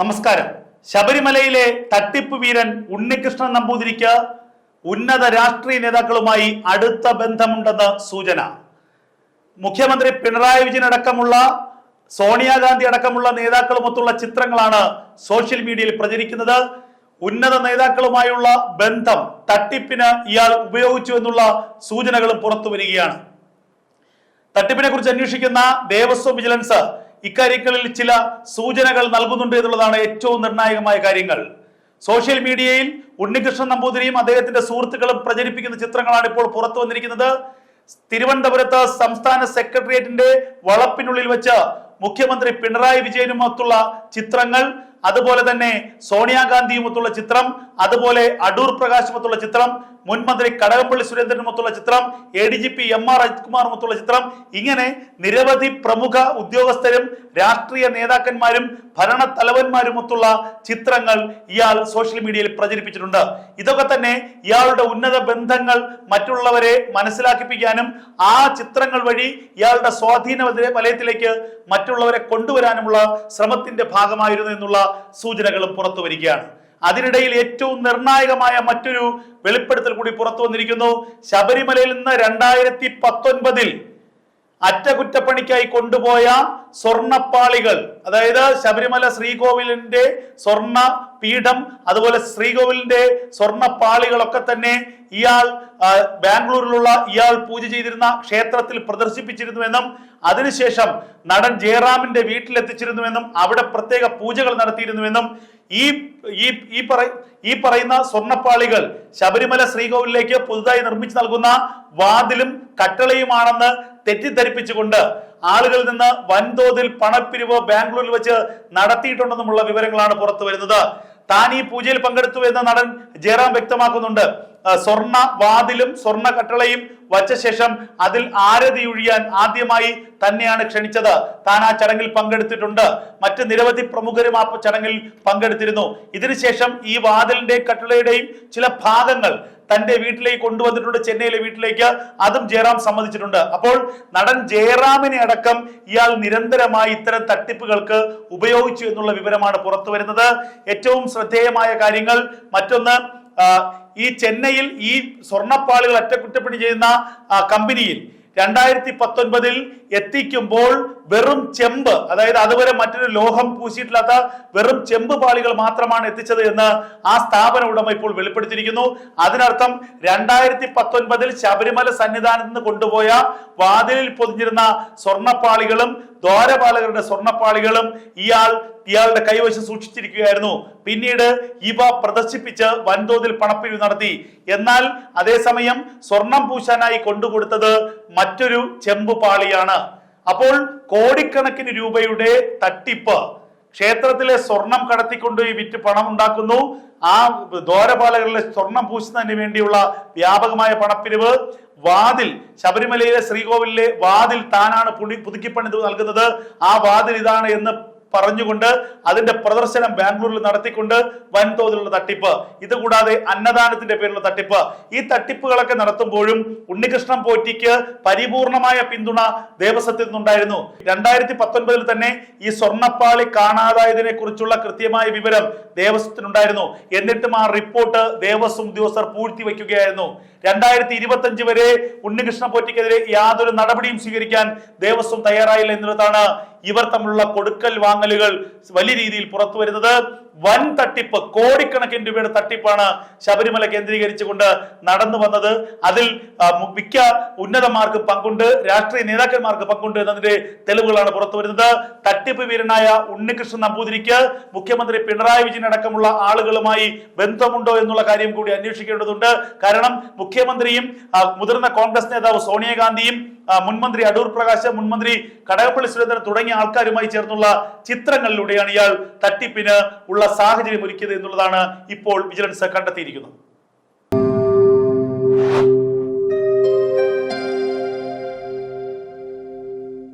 നമസ്കാരം. ശബരിമലയിലെ തട്ടിപ്പ് വീരൻ ഉണ്ണികൃഷ്ണൻ നമ്പൂതിരിക്ക് ഉന്നത രാഷ്ട്രീയ നേതാക്കളുമായി അടുത്ത ബന്ധമുണ്ടെന്ന് സൂചന. മുഖ്യമന്ത്രി പിണറായി വിജയൻ അടക്കമുള്ള സോണിയാഗാന്ധി അടക്കമുള്ള നേതാക്കളുമൊത്തുള്ള ചിത്രങ്ങളാണ് സോഷ്യൽ മീഡിയയിൽ പ്രചരിക്കുന്നത്. ഉന്നത നേതാക്കളുമായുള്ള ബന്ധം തട്ടിപ്പിന് ഇയാൾ ഉപയോഗിച്ചു എന്നുള്ള സൂചനകളും പുറത്തു വരികയാണ്. തട്ടിപ്പിനെ കുറിച്ച് അന്വേഷിക്കുന്ന ദേവസ്വം വിജിലൻസ് ഇക്കാര്യങ്ങളിൽ ചില സൂചനകൾ നൽകുന്നുണ്ട് എന്നുള്ളതാണ് ഏറ്റവും നിർണായകമായ കാര്യങ്ങൾ. സോഷ്യൽ മീഡിയയിൽ ഉണ്ണികൃഷ്ണൻ നമ്പൂതിരിയും അദ്ദേഹത്തിന്റെ സുഹൃത്തുക്കളും പ്രചരിപ്പിക്കുന്ന ചിത്രങ്ങളാണ് ഇപ്പോൾ പുറത്തു വന്നിരിക്കുന്നത്. തിരുവനന്തപുരത്ത് സംസ്ഥാന സെക്രട്ടേറിയറ്റിന്റെ വളപ്പിനുള്ളിൽ വെച്ച് മുഖ്യമന്ത്രി പിണറായി വിജയനുമൊത്തുള്ള ചിത്രങ്ങൾ അതുപോലെ തന്നെ സോണിയാഗാന്ധിയുമൊത്തുള്ള ചിത്രം അതുപോലെ അടൂർ പ്രകാശുമൊത്തുള്ള ചിത്രം മുൻ മന്ത്രി കടകംപള്ളി സുരേന്ദ്രനുമൊത്തുള്ള ചിത്രം A D G P M R അജിത്കുമാറുമൊത്തുള്ള ചിത്രം ഇങ്ങനെ നിരവധി പ്രമുഖ ഉദ്യോഗസ്ഥരും രാഷ്ട്രീയ നേതാക്കന്മാരും ഭരണ ചിത്രങ്ങൾ ഇയാൾ സോഷ്യൽ മീഡിയയിൽ പ്രചരിപ്പിച്ചിട്ടുണ്ട്. ഇതൊക്കെ തന്നെ ഇയാളുടെ ഉന്നത ബന്ധങ്ങൾ മറ്റുള്ളവരെ മനസ്സിലാക്കിപ്പിക്കാനും ആ ചിത്രങ്ങൾ വഴി ഇയാളുടെ സ്വാധീന വലയ- വലയത്തിലേക്ക് മറ്റുള്ളവരെ കൊണ്ടുവരാനുമുള്ള ശ്രമത്തിന്റെ ഭാഗമായിരുന്നു എന്നുള്ള സൂചനകളും പുറത്തു വരികയാണ്. അതിനിടയിൽ ഏറ്റവും നിർണായകമായ മറ്റൊരു വെളിപ്പെടുത്തൽ കൂടി പുറത്തു വന്നിരിക്കുന്നു. ശബരിമലയിൽ നിന്ന് രണ്ടായിരത്തി പത്തൊൻപതിൽ അറ്റകുറ്റപ്പണിക്കായി കൊണ്ടുപോയ സ്വർണപ്പാളികൾ. അതായത് ശബരിമല ശ്രീകോവിലിന്റെ സ്വർണ പീഠം അതുപോലെ ശ്രീകോവിലിന്റെ സ്വർണപ്പാളികളൊക്കെ തന്നെ ഇയാൾ ബാംഗ്ലൂരിലുള്ള ഇയാൾ പൂജ ചെയ്തിരുന്ന ക്ഷേത്രത്തിൽ പ്രദർശിപ്പിച്ചിരുന്നുവെന്നും അതിനുശേഷം നടൻ ജയറാമിന്റെ വീട്ടിലെത്തിച്ചിരുന്നുവെന്നും അവിടെ പ്രത്യേക പൂജകൾ നടത്തിയിരുന്നുവെന്നും ഈ ഈ പറ ഈ പറയുന്ന സ്വർണപ്പാളികൾ ശബരിമല ശ്രീകോവിലേക്ക് പുതുതായി നിർമ്മിച്ചു നൽകുന്ന വാതിലും കട്ടളയുമാണെന്ന് തെറ്റിദ്ധരിപ്പിച്ചുകൊണ്ട് ആളുകളിൽ നിന്ന് വൻതോതിൽ പണപ്പിരിവ് ബാംഗ്ലൂരിൽ വെച്ച് നടത്തിയിട്ടുണ്ടെന്നുമുള്ള വിവരങ്ങളാണ് പുറത്തു വരുന്നത് താൻ ഈ പൂജയിൽ പങ്കെടുത്തു എന്ന് നടൻ ജയറാം വ്യക്തമാക്കുന്നുണ്ട്. സ്വർണ വാതിലും സ്വർണ കട്ടളയും വച്ച ശേഷം അതിൽ ആരതി ഒഴിയാൻ ആദ്യമായി തന്നെയാണ് ക്ഷണിച്ചത്. താൻ ആ ചടങ്ങിൽ പങ്കെടുത്തിട്ടുണ്ട്. മറ്റ് നിരവധി പ്രമുഖരും ആ ചടങ്ങിൽ പങ്കെടുത്തിരുന്നു. ഇതിനുശേഷം ഈ വാതിലിന്റെയും കട്ടളയുടെയും ചില ഭാഗങ്ങൾ തന്റെ വീട്ടിലേക്ക് കൊണ്ടുവന്നിട്ടുണ്ട് ചെന്നൈയിലെ വീട്ടിലേക്ക്. അതും ജയറാം സമ്മതിച്ചിട്ടുണ്ട്. അപ്പോൾ നടൻ ജയറാമിനെ അടക്കം ഇയാൾ നിരന്തരമായി ഇത്തരം തട്ടിപ്പുകൾക്ക് ഉപയോഗിച്ചു എന്നുള്ള വിവരമാണ് പുറത്തു വരുന്നത്. ഏറ്റവും ശ്രദ്ധേയമായ കാര്യങ്ങൾ മറ്റൊന്ന് ഈ ചെന്നൈയിൽ ഈ സ്വർണപ്പാളികൾ അറ്റകുറ്റപ്പണി ചെയ്യുന്ന കമ്പനിയിൽ രണ്ടായിരത്തി പത്തൊൻപതിൽ എത്തിക്കുമ്പോൾ വെറും ചെമ്പ് അതായത് അതുവരെ മറ്റൊരു ലോഹം പൂശിയിട്ടില്ലാത്ത വെറും ചെമ്പ് പാളികൾ മാത്രമാണ് എത്തിച്ചത് എന്ന് ആ സ്ഥാപന ഉടമ ഇപ്പോൾ വെളിപ്പെടുത്തിയിരിക്കുന്നു. അതിനർത്ഥം രണ്ടായിരത്തി പത്തൊൻപതിൽ ശബരിമല സന്നിധാനത്ത് നിന്ന് കൊണ്ടുപോയ വാതിലിൽ പൊതിഞ്ഞിരുന്ന സ്വർണപ്പാളികളും ദ്വാരപാലകരുടെ സ്വർണപ്പാളികളും ഇയാൾ ഇയാളുടെ കൈവശം സൂക്ഷിച്ചിരിക്കുകയായിരുന്നു. പിന്നീട് ഇവ പ്രദർശിപ്പിച്ച് വൻതോതിൽ പണപ്പിരിവ് നടത്തി. എന്നാൽ അതേസമയം സ്വർണം പൂശാനായി കൊണ്ടുകൊടുത്തത് മറ്റൊരു ചെമ്പ് പാളിയാണ്. അപ്പോൾ കോടിക്കണക്കിന് രൂപയുടെ തട്ടിപ്പ്. ക്ഷേത്രത്തിലെ സ്വർണം കടത്തിക്കൊണ്ട് വിറ്റ് പണം ഉണ്ടാക്കുന്നു. ആ ദ്വാരപാലകളിലെ സ്വർണം പൂശുന്നതിന് വേണ്ടിയുള്ള വ്യാപകമായ പണപ്പിരിവ്. വാതിൽ ശബരിമലയിലെ ശ്രീകോവിലിലെ വാതിൽ താനാണ് പുതുക്കിപ്പണിത് നൽകുന്നത്. ആ വാതിൽ ഇതാണ് എന്ന് പറഞ്ഞുകൊണ്ട് അതിന്റെ പ്രദർശനം ബാംഗ്ലൂരിൽ നടത്തിക്കൊണ്ട് വൻതോതിലുള്ള തട്ടിപ്പ്. ഇതുകൂടാതെ അന്നദാനത്തിന്റെ പേരിലുള്ള തട്ടിപ്പ്. ഈ തട്ടിപ്പുകളൊക്കെ നടത്തുമ്പോഴും ഉണ്ണികൃഷ്ണൻ പോറ്റിക്ക് പരിപൂർണമായ പിന്തുണ ദേവസ്വത്തിൽ നിന്നുണ്ടായിരുന്നു. രണ്ടായിരത്തി പത്തൊൻപതിൽ തന്നെ ഈ സ്വർണപ്പാളി കാണാതായതിനെ കുറിച്ചുള്ള കൃത്യമായ വിവരം ദേവസ്വത്തിനുണ്ടായിരുന്നു. എന്നിട്ടും ആ റിപ്പോർട്ട് ദേവസ്വം ഉദ്യോഗസ്ഥർ പൂഴ്ത്തി വയ്ക്കുകയായിരുന്നു. രണ്ടായിരത്തി ഇരുപത്തി അഞ്ച് വരെ ഉണ്ണികൃഷ്ണ പോറ്റിക്കെതിരെ യാതൊരു നടപടിയും സ്വീകരിക്കാൻ ദേവസ്വം തയ്യാറായില്ല എന്നുള്ളതാണ് ഇവർ തമ്മിലുള്ള കൊടുക്കൽ വാങ്ങലുകൾ വലിയ രീതിയിൽ പുറത്തു വരുന്നത് വൻ തട്ടിപ്പ് കോടിക്കണക്കിന് രൂപയുടെ തട്ടിപ്പാണ് ശബരിമല കേന്ദ്രീകരിച്ചുകൊണ്ട് നടന്നു വന്നത്. അതിൽ മിക്ക ഉന്നതന്മാർക്ക് പങ്കുണ്ട് രാഷ്ട്രീയ നേതാക്കന്മാർക്ക് പങ്കുണ്ട് എന്നതിന്റെ തെളിവുകളാണ് പുറത്തു വരുന്നത്. തട്ടിപ്പ് വീരനായ ഉണ്ണികൃഷ്ണൻ നമ്പൂതിരിക്ക് മുഖ്യമന്ത്രി പിണറായി വിജയൻ അടക്കമുള്ള ആളുകളുമായി ബന്ധമുണ്ടോ എന്നുള്ള കാര്യം കൂടി അന്വേഷിക്കേണ്ടതുണ്ട്. കാരണം മുഖ്യമന്ത്രിയും മുതിർന്ന കോൺഗ്രസ് നേതാവ് സോണിയാഗാന്ധിയും മുൻമന്ത്രി അടൂർ പ്രകാശ് മുൻമന്ത്രി കടകപ്പള്ളി സുരേന്ദ്രൻ തുടങ്ങിയ ആൾക്കാരുമായി ചേർന്നുള്ള ചിത്രങ്ങളിലൂടെയാണ് ഇയാൾ തട്ടിപ്പിന് ഉള്ള സാഹചര്യം ഒരുക്കിയത് എന്നുള്ളതാണ് ഇപ്പോൾ വിജിലൻസ് കണ്ടെത്തിയിരിക്കുന്നത്.